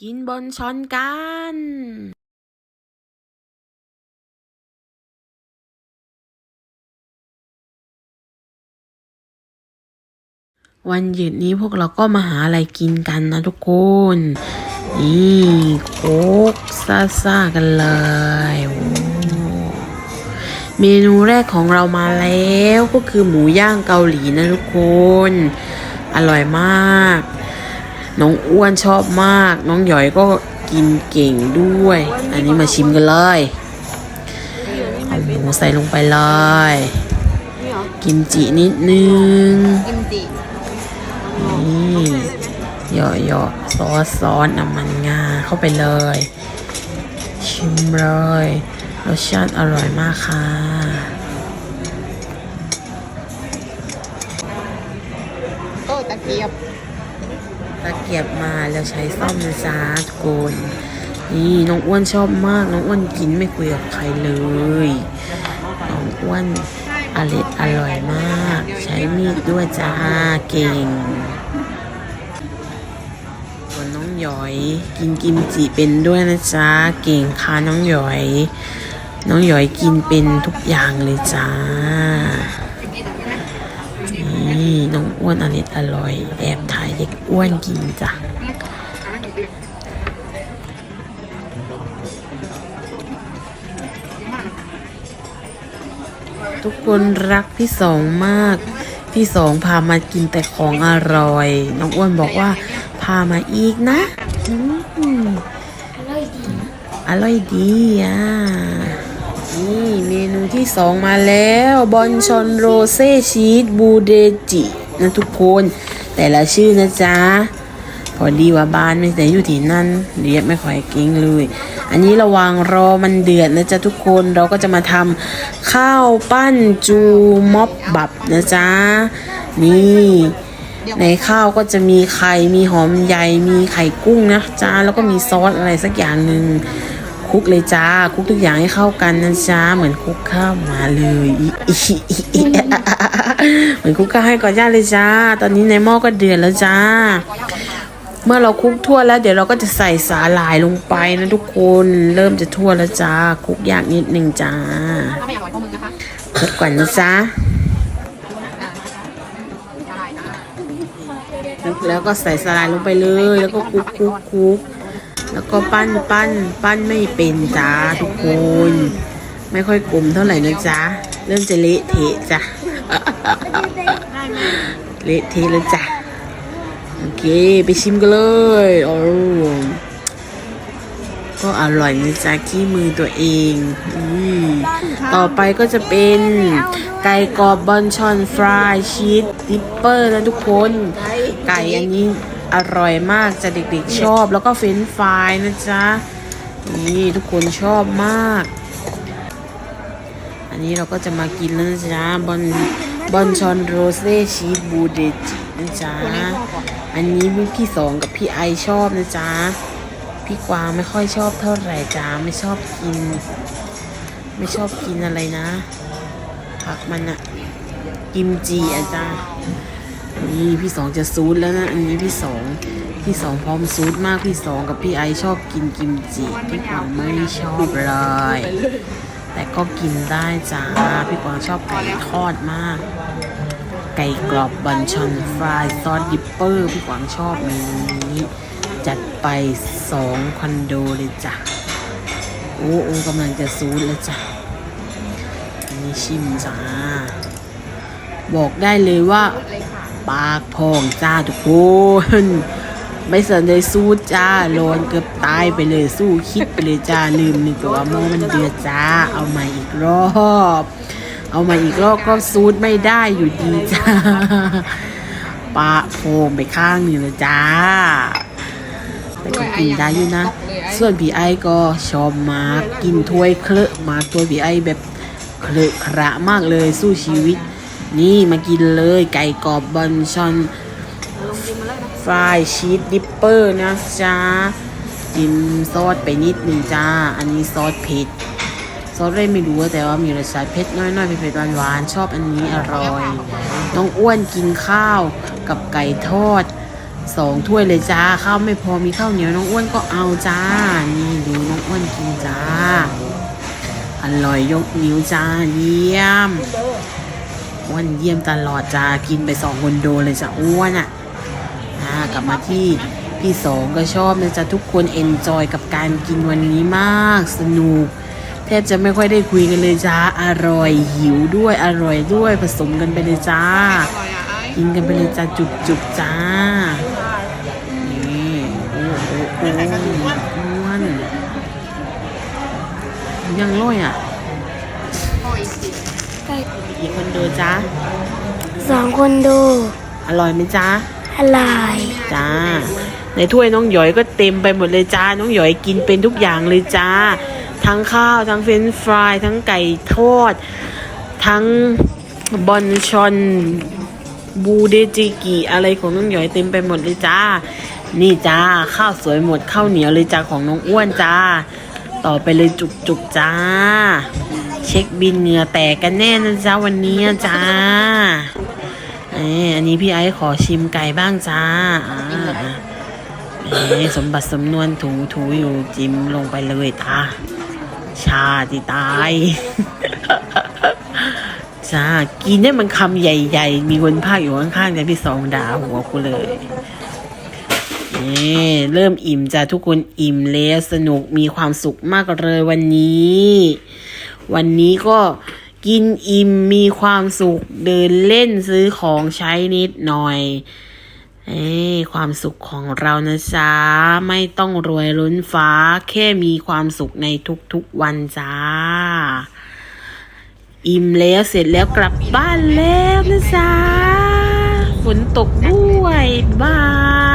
กินบนช้อนกันวันหยุดนี้พวกเราก็มาหาอะไรกินกันนะทุกคน นี่โคกซ่าซ่ากันเลย เมนูแรกของเรามาแล้วก็คือหมูย่างเกาหลีนะทุกคน อร่อยมาก น้องอ้วนชอบมาก น้องหยอยก็กินเก่งด้วย อันนี้มาชิมกันเลยเอาหมูใส่ลงไปเลย กิมจินิดนึงนี่หยาะเหยาะซอสซอสน้ำมันงาเข้าไปเลย ชิมเลยรสชาติอร่อยมากค่ะโอ้ตะเกียบ ตะเกียบมาแล้วใช้ซ่อมนะจ๊ะทุกคนนี่น้องอ้วนชอบมาก น้องอ้วนกินไม่คุยกับใครเลย น้องอ้วนอร่อยอร่อยมาก ใช้มีดด้วยจ้าเก่งส่วนน้องหยอยกินกิมจิเป็นด้วยนะจ๊ะเก่งค่ะน้องหยอย น้องหยอยกินเป็นทุกอย่างเลยจ้า นี่น้องอ้วนอร่อยอร่อย แอบถ่ายเด็กอ้วนกินจ้ะทุกคนรักพี่สองมาก พี่สองพามากินแต่ของอร่อย น้องอ้วนบอกว่า พามาอีกนะอืมอร่อยดีอะ นี่เมนูที่สองมาแล้วบอนชอนโรเซ่ชีสบูเดจินะทุกคน แต่ละชื่อนะจ๊ะ พอดีว่าบ้านไม่ได้อยู่ที่นั่นเรียกไม่ค่อยเก่งเลย อันนี้ระวังรอมันเดือดนะจ๊ะทุกคนเราก็จะมาทำข้าวปั้นจูม็อบบับนะจ๊ะ นี่ในข้าวก็จะมีไข่ มีหอมใหญ่ มีไข่กุ้งนะจ๊ะแล้วก็มีซอสอะไรสักอย่างหนึ่ง คุกเลยจ้า คุกทุกอย่างให้เข้ากันนะจ๊ะเหมือนคุกข้าวมาเลยเหมือนคุกข้าวให้ก่อนย่าเลยจ้า ตอนนี้ในหม้อก็เดือดแล้วจ้า เมื่อเราคุกทั่วแล้ว เดี๋ยวเราก็จะใส่สาหร่ายลงไปนะทุกคนเริ่มจะทั่วแล้วจ้า คุกยากนิดนึงจ้าก่อยพวกมึงนะคะคลุกก่อนนะจ้าแล้วก็ใส่สาหร่ายลงไปเลย แล้วก็คุกคุกคุก แล้วก็ปั้นปั้นปั้นไม่เป็นจ้าทุกคน ไม่ค่อยกลมเท่าไหร่นะจ๊ะเริ่มจะเละเทะจ้ะเละเทะแล้วจ้ะโอเค ไปชิมกันเลยโอ้ก็อร่อยนะจ๊ะขี้มือตัวเองอต่อไปก็จะเป็นไก่กรอบบอนชอนฟรายชีสดิปเปอร์นะทุกคน ไก่อันนี้ อร่อยมากจะเด็กๆชอบ แล้วก็เฟรนฟรายนะจ๊ะ นี่ทุกคนชอบมาก อันนี้เราก็จะมากินแล้วนะจ๊ะบอนบอนชอนโรเซ่ชีสบูเดจินะจ๊ะ อันนี้พี่สองกับพี่ไอชอบนะจ๊ะ พี่กวางไม่ค่อยชอบเท่าไหร่จ้าไม่ชอบกิน ไม่ชอบกินอะไรนะผักมันอะกิมจีอะจ้า นี่พี่สองจะซูดแล้วนะอันนี้พี่สองพี่สองพร้อมซูดมากพี่สองกับพี่ไอชอบกินกิมจิพี่กวางไม่ชอบเลยแต่ก็กินได้จ้าพี่กวางชอบไก่ทอดมาก ไก่กรอบบันชอนฟรายซอสดิปเปอร์พี่กวางชอบเมนูนี้จัดไปสองคอนโดเลยจ้ะโอ้โอ้กำลังจะซูดแล้วจ้ะนนี้ชิมจ้าบอกได้เลยว่า ปากพองจ้าทุกคนไม่สนใจสู้จ้าร้อนเกือบตายไปเลยสู้คิดไปเลยจ้าลืมนึกไปว่าหม้อมันเดือดจ้า เอาม่อีกรอบ เอาม่อีกรอบก็ซูดไม่ได้อยู่ดีจ้าปะโพงไปข้างหนึ่งเลยจ้าแต่ก็กินได้อยู่นะ ส่วนพี่ไอก็ชอบมากกินถ้วยเคลอะมาตัวพี่ไอแบบเคลอะคระมากเลยสู้ชีวิต นี่มากินเลยไก่กรอบบอนชอนฟรายชีสดิปเปอร์นะจ๊ะจิ้มซอสไปนิดหนึ่งจ้า อันนี้ซอสเผ็ดซอสอะไรไม่รู้แต่ว่ามีรสชาติเผ็ดน้อยๆเผ็ดๆหวานๆชอบอันนี้อร่อยน้องอ้วนกินข้าวกับไก่ทอดสองถ้วยเลยจ้าข้าวไม่พอมีข้าวเหนียวน้องอ้วนก็เอาจ้า นี่ดูน้องอ้วนกินจ้าอร่อยยกนิ้วจ้าเยี่ยม อ้วนเยี่ยมตลอดจ้ากินไปสองคนโดเลยจ้าอ้วนอะอ่ากลับมาที่พี่สองก็ชอบนะจ๊ะทุกคนเอนจอยกับการกินวันนี้มาก สนุกแทบจะไม่ค่อยได้คุยกันเลยจ้าอร่อยหิวด้วยอร่อยด้วยผสมกันไปเลยจ้า กินกันไปเลยจ้าจุกจุกจ้านี่โอ้โหอ้วนยังร้อยอะ กี่คนดูจ้าสองคนดู อร่อยไหมจ้าอะไรจ้า ในถ้วยน้องหยอยก็เต็มไปหมดเลยจ้า น้องหยอยกินเป็นทุกอย่างเลยจ้า ทั้งข้าว ทั้งเฟรนช์ฟราย ทั้งไก่ทอด ทั้งบอนชอนบูเดจิกิอะไรของน้องหยอยเต็มไปหมดเลยจ้า นี่จ้า ข้าวสวยหมดข้าวเหนียวเลยจ้าของน้องอ้วนจ้า ต่อไปเลยจุกจุกจ้า เช็คบินเหงื่อแตกกันแน่นะจ้าวันนี้จ้าเอ้ยอันนี้พี่ไอ้ขอชิมไก่บ้างจ้าเอ้ยสมบัติสมนวนถูถูอยู่จิ้มลงไปเลยตาชาติตายจ้ากินเนี่ยมันคำใหญ่ ๆ มีคนภาคอยู่ข้างๆแต่พี่สองด่าหัวกูเลย นี่เริ่มอิ่มจ้าทุกคนอิ่มแล้วสนุกมีความสุขมากเลยวันนี้ วันนี้ก็กินอิ่มมีความสุขเดินเล่นซื้อของใช้นิดหน่อยเอ้ความสุขของเรานะจ๊ะ ไม่ต้องรวยล้นฟ้า แค่มีความสุขในทุกๆวันจ้า อิ่มแล้วเสร็จแล้วกลับบ้านแล้วนะจ๊ะ ฝนตกด้วยบาย